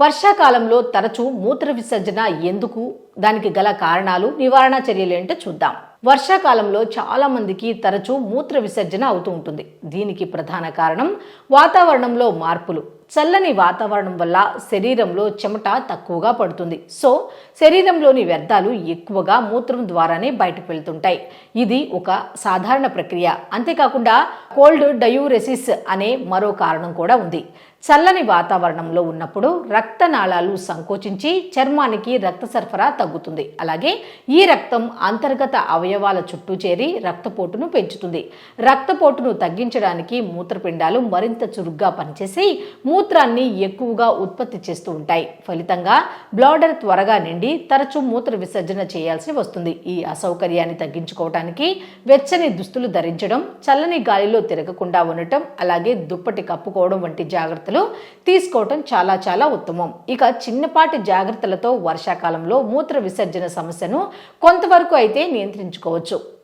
వర్షాకాలంలో తరచూ మూత్ర విసర్జన ఎందుకు? దానికి గల కారణాలు నివారణ చర్యలేంటో చూద్దాం. వర్షాకాలంలో చాలా మందికి తరచూ మూత్ర విసర్జన అవుతూ ఉంటుంది. దీనికి ప్రధాన కారణం వాతావరణంలో మార్పులు. చల్లని వాతావరణం వల్ల శరీరంలో చెమట తక్కువగా పడుతుంది. సో శరీరంలోని వ్యర్థాలు ఎక్కువగా మూత్రం ద్వారానే బయటకు వెళ్తుంటాయి. ఇది ఒక సాధారణ ప్రక్రియ. అంతేకాకుండా కోల్డ్ డయూరెసిస్ అనే మరో కారణం కూడా ఉంది. చల్లని వాతావరణంలో ఉన్నప్పుడు రక్తనాళాలు సంకోచించి చర్మానికి రక్త సరఫరా తగ్గుతుంది. అలాగే ఈ రక్తం అంతర్గత అవయవాల చుట్టూ చేరి రక్తపోటును పెంచుతుంది. రక్తపోటును తగ్గించడానికి మూత్రపిండాలు మరింత చురుగ్గా పనిచేసి మూత్రాన్ని ఎక్కువగా ఉత్పత్తి చేస్తూ ఉంటాయి. ఫలితంగా బ్లాడర్ త్వరగా నిండి తరచూ మూత్ర విసర్జన చేయాల్సి వస్తుంది. ఈ అసౌకర్యాన్ని తగ్గించుకోవటానికి వెచ్చని దుస్తులు ధరించడం చల్లని గాలిలో తిరగకుండా ఉండటం అలాగే దుప్పటి కప్పుకోవడం వంటి జాగ్రత్తలు తీసుకోవటం చాలా చాలా ఉత్తమం. ఇక చిన్నపాటి జాగ్రత్తలతో వర్షాకాలంలో మూత్ర విసర్జన సమస్యను కొంతవరకు అయితే నియంత్రించుకోవచ్చు.